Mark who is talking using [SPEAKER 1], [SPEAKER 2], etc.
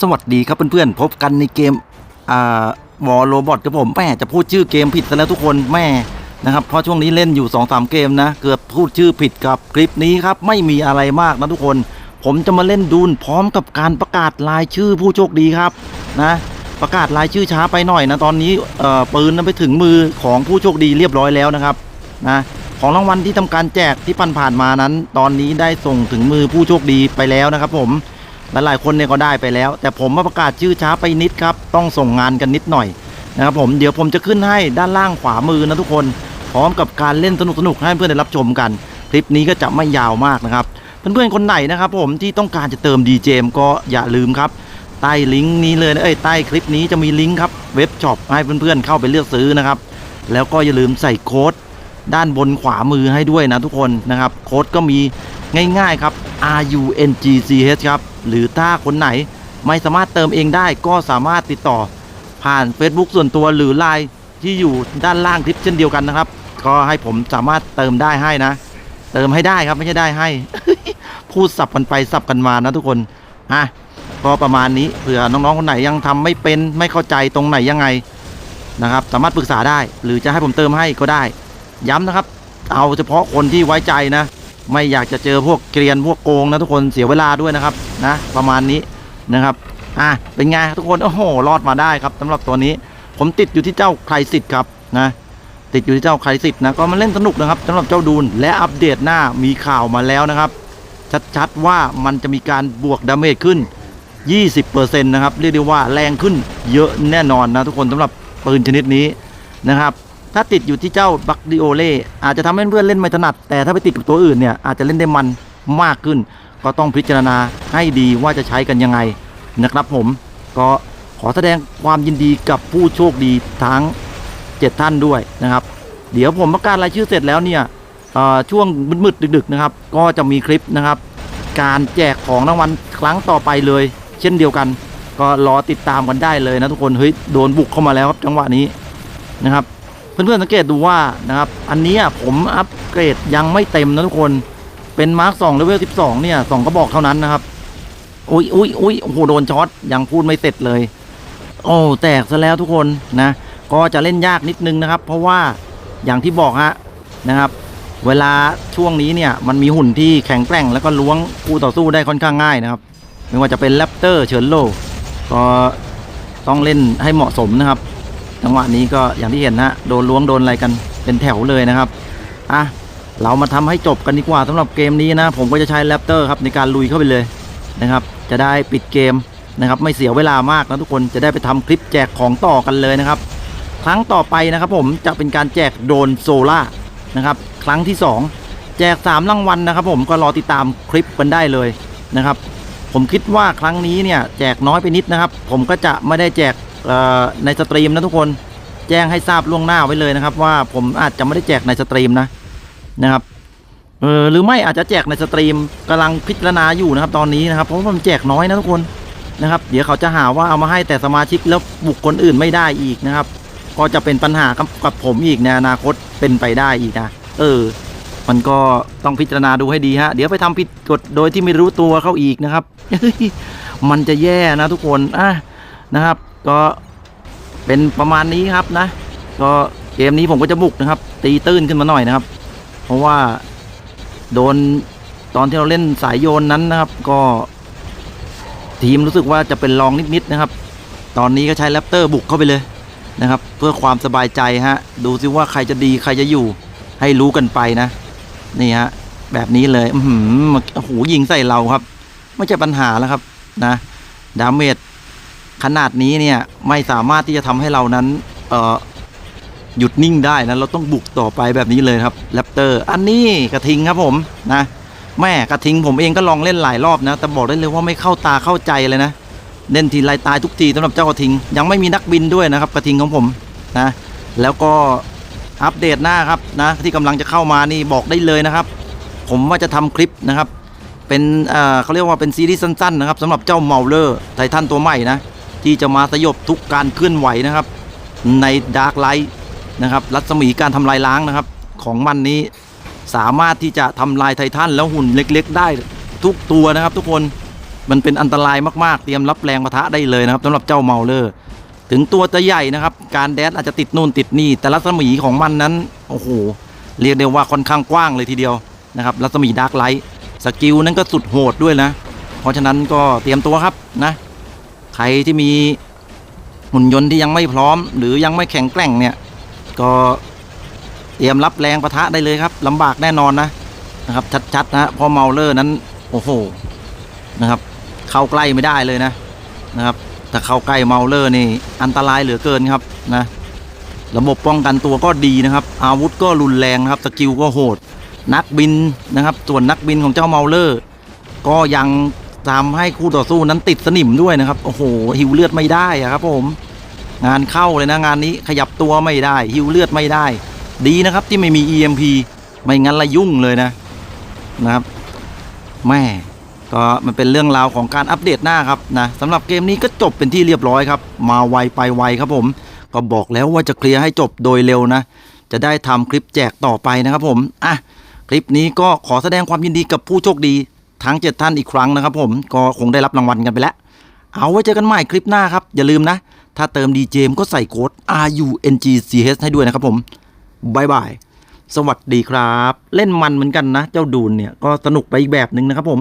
[SPEAKER 1] สวัสดีครับเพื่อนๆ พบกันในเกมอ่าวอลโรบอทกับผมแม่จะพูดชื่อเกมผิดซะแล้วทุกคนแม่นะครับเพราะช่วงนี้เล่นอยู่2-3เกมนะ เกือบพูดชื่อผิดกับคลิปนี้ครับ ไม่มีอะไรมากนะทุกคน ผมจะมาเล่นดูนพร้อมกับการประกาศรายชื่อผู้โชคดีครับนะประกาศรายชื่อช้าไปหน่อยนะตอนนี้เอ่อปืนนั้นไปถึงมือของผู้โชคดีเรียบร้อยแล้วนะครับนะของรางวัลที่ทำการแจกที่ผ่านๆมานั้น ตอนนี้ได้ส่งถึงมือผู้โชคดีไปแล้วนะครับผม หลายๆคนเนี่ยก็ได้ไปแล้ว แต่ผมมาประกาศชื่อช้าไปนิดครับ ต้องส่งงานกันนิดหน่อยนะครับผมเดี๋ยวผมจะขึ้นให้ด้านล่างขวามือนะทุกคน พร้อมกับการเล่นสนุกๆให้เพื่อนได้รับชมกัน คลิปนี้ก็จะไม่ยาวมากนะครับเพื่อนๆคนไหนนะครับ ผมที่ต้องการจะเติม DJ มก็อย่าลืมครับใต้ลิงก์นี้เลยนะเอ้ยใต้คลิปนี้จะมีลิงก์ครับเว็บช็อปให้เพื่อนๆเข้าไปเลือกซื้อนะครับแล้วก็อย่าลืมใส่โค้ด ด้านบนขวามือให้ด้วยนะทุกคนนะครับ โค้ดก็มีง่ายๆครับ R U N G C H ครับ หรือถ้าคนไหนไม่สามารถเติมเองได้ก็สามารถติดต่อ ผ่าน Facebook ส่วนตัวหรือ Line ที่อยู่ด้านล่างคลิปเช่นเดียวกันนะครับ ก็ให้ผมสามารถเติมได้ให้นะ เติมให้ได้ครับไม่ใช่ได้ให้ พูดสับกันไปสับกันมานะทุกคนอะก็ประมาณนี้เผื่อน้องๆคนไหนยังทำไม่เป็นไม่เข้าใจตรงไหนยังไงนะครับ สามารถปรึกษาได้ หรือจะให้ผมเติมให้ก็ได้ ย้ำนะครับ เอาเฉพาะคนที่ไว้ใจนะ ไม่อยากจะเจอพวกเกรียนพวกโกงนะทุกคนเสียเวลาด้วยนะครับนะประมาณนี้นะครับอะเป็นไงทุกคนโอ้โหรอดมาได้ครับสำหรับตัวนี้ ผมติดอยู่ที่เจ้าใครสิทธิ์ครับนะติดอยู่ที่เจ้าใครสิทธิ์นะก็มาเล่นสนุกนะครับสำหรับเจ้าดูนและอัปเดตหน้ามีข่าวมาแล้วนะครับ ชัดๆว่ามันจะมีการบวกดาเมจขึ้น 20%นะครับเรียกได้ว่าแรงขึ้นเยอะแน่นอนนะทุกคนสำหรับปืนชนิดนี้นะครับ ถ้าติดอยู่ที่เจ้าบักดิโอเล่อาจจะทำให้เพื่อนเล่นไม่ถนัด แต่ถ้าไปติดกับตัวอื่นเนี่ยอาจจะเล่นได้มันมากขึ้น ก็ต้องพิจารณาให้ดีว่าจะใช้กันยังไงนะครับผมก็ขอแสดงความยินดีกับผู้โชคดีทั้ง 7 ท่านด้วยนะครับ เดี๋ยวผมประกาศรายชื่อเสร็จแล้วเนี่ยช่วงมืดๆดึก ๆนะครับ ก็จะมีคลิปนะครับ การแจกของรางวัลครั้งต่อไปเลย เช่นเดียวกัน ก็รอติดตามกันได้เลยนะทุกคนเฮ้ยโดนบุกเข้ามาแล้วครับจังหวะนี้นะครับ เพื่อนๆสังเกตดูว่านะครับ อันนี้ผมอัปเกรดยังไม่เต็มนะทุกคน เป็นมาร์คสองเลเวลสิบสองเนี่ยสองกระบอกเท่านั้นนะครับ อุ้ยอุ้ยอุ้ยโอ้โหโดนช็อตยังพูดไม่เสร็จเลย โอ้แตกซะแล้วทุกคนนะ ก็จะเล่นยากนิดนึงนะครับ เพราะว่าอย่างที่บอกฮะนะครับ เวลาช่วงนี้เนี่ยมันมีหุ่นที่แข็งแกร่ง แล้วก็ล้วงคู่ต่อสู้ได้ค่อนข้างง่ายนะครับ ไม่ว่าจะเป็นแรปเตอร์เฉินโลก็ต้องเล่นให้เหมาะสมนะครับ จังหวะนี้ก็อย่างที่เห็นนะโดนล้วงโดนอะไรกันเป็นแถวเลยนะครับอะเรามาทำให้จบกันดีกว่าสำหรับเกมนี้นะ ผมก็จะใช้แรปเตอร์ครับในการลุยเข้าไปเลยนะครับ จะได้ปิดเกมนะครับ ไม่เสียเวลามากนะทุกคนจะได้ไปทำคลิปแจกของต่อกันเลยนะครับ ครั้งต่อไปนะครับ ผมจะเป็นการแจกโดนโซล่านะครับ ครั้งที่ 2 แจก 3 รางวัลนะครับ ผมก็รอติดตามคลิปกันได้เลยนะครับ ผมคิดว่าครั้งนี้เนี่ยแจกน้อยไปนิดนะครับ ผมก็จะไม่ได้แจก ในสตรีมนะทุกคนแจ้งให้ทราบล่วงหน้าไว้เลยนะครับ ว่าผมอาจจะไม่ได้แจกในสตรีมนะนะครับเออหรือไม่อาจจะแจกในสตรีมกำลังพิจารณาอยู่นะครับ ตอนนี้นะครับเพราะว่าผมแจกน้อยนะทุกคนนะครับ เดี๋ยวเขาจะหาว่าเอามาให้แต่สมาชิกแล้วบุคคลอื่นไม่ได้อีกนะครับ ก็จะเป็นปัญหากับกับผมอีกในอนาคตเป็นไปได้อีกนะเออ มันก็ต้องพิจารณาดูให้ดีฮะเดี๋ยวไปทำผิดกฎโดยที่ไม่รู้ตัวเข้าอีกนะครับมันจะแย่นะทุกคนอะนะครับ ก็เป็นประมาณนี้ครับนะ ก็เกมนี้ผมก็จะบุกนะครับ ตีตื้นขึ้นมาหน่อยนะครับ เพราะว่าโดนตอนที่เราเล่นสายโยนนั้นนะครับ ก็ทีมรู้สึกว่าจะเป็นรองนิดๆนะครับ ตอนนี้ก็ใช้แรปเตอร์บุกเข้าไปเลยนะครับ เพื่อความสบายใจฮะ ดูซิว่าใครจะดีใครจะอยู่ ให้รู้กันไปนะ นี่ฮะแบบนี้เลย อือหือโอ้โหยิงใส่เราครับ ไม่ใช่ปัญหาแล้วครับนะ ดาเมจ ขนาดนี้เนี่ยไม่สามารถที่จะทำให้เรานั้นหยุดนิ่งได้นะเราต้องบุกต่อไปแบบนี้เลยครับแรปเตอร์อันนี้กระทิงครับผมนะแม่กระทิงผมเองก็ลองเล่นหลายรอบนะแต่บอกได้เลยว่าไม่เข้าตาเข้าใจเลยนะเล่นทีไรตายทุกทีสำหรับเจ้ากระทิง ยังไม่มีนักบินด้วยนะครับกระทิงของผมนะแล้วก็อัปเดตหน้าครับนะที่กำลังจะเข้ามานี่บอกได้เลยนะครับ ผมว่าจะทำคลิปนะครับ เป็นเอ่อเขาเรียกว่าเป็นซีรีส์สั้นๆนะครับสำหรับเจ้าเมาเลอร์ไททันตัวใหม่นะ ที่จะมาสยบทุกการเคลื่อนไหวนะครับ ในดาร์กไลท์นะครับรัศมีการทำลายล้างนะครับ ของมันนี้สามารถที่จะทำลายไททันแล้วหุ่นเล็กๆ ได้ทุกตัวนะครับ ทุกคนมันเป็นอันตรายมากๆ เตรียมรับแรงปะทะได้เลยนะครับสำหรับเจ้าเมาเลอร์ ถึงตัวจะใหญ่นะครับ การแดดอาจจะติดนู่นติดนี่ แต่รัศมีของมันนั้นโอ้โหเรียกได้ว่าค่อนข้างกว้างเลยทีเดียวนะครับรัศมีดาร์กไลท์สกิลนั้นก็สุดโหดด้วยนะ เพราะฉะนั้นก็เตรียมตัวครับนะ ใครที่มีหุ่นยนต์ที่ยังไม่พร้อม หรือยังไม่แข็งแกร่งเนี่ย ก็เตรียมรับแรงปะทะได้เลยครับลำบากแน่นอนนะนะครับชัดๆนะเพราะเมาเลอร์นั้นโอ้โหนะครับ เข้าใกล้ไม่ได้เลยนะนะครับถ้าเข้าใกล้เมาเลอร์นี่อันตรายเหลือเกินครับนะระบบป้องกันตัวก็ดีนะครับ อาวุธก็รุนแรงนะครับสกิลก็โหด นักบินนะครับ ส่วนนักบินของเจ้าเมาเลอร์ ก็ยัง ทำให้คู่ต่อสู้นั้นติดสนิมด้วยนะครับ โอ้โห หิวเลือดไม่ได้ครับผม งานเข้าเลยนะงานนี้ขยับตัวไม่ได้ หิวเลือดไม่ได้ ดีนะครับที่ไม่มี EMP ไม่งั้นละยุ่งเลยนะนะครับแม่ก็มันเป็นเรื่องราวของการอัปเดตหน้าครับนะสำหรับเกมนี้ก็จบเป็นที่เรียบร้อยครับ มาไวไปไวครับผม ก็บอกแล้วว่าจะเคลียร์ให้จบโดยเร็วนะ จะได้ทำคลิปแจกต่อไปนะครับผมอะคลิปนี้ก็ขอแสดงความยินดีกับผู้โชคดี ทั้ง 7 ท่านอีกครั้งนะครับผมก็คงได้รับรางวัลกันไปแล้ว เอาไว้เจอกันใหม่คลิปหน้าครับ อย่าลืมนะ ถ้าเติมดีเจมก็ใส่โค้ด R U N G C H ให้ด้วยนะครับผมบายบายสวัสดีครับ เล่นมันเหมือนกันนะ เจ้าดูนเนี่ยก็สนุกไปอีกแบบหนึ่งนะครับผม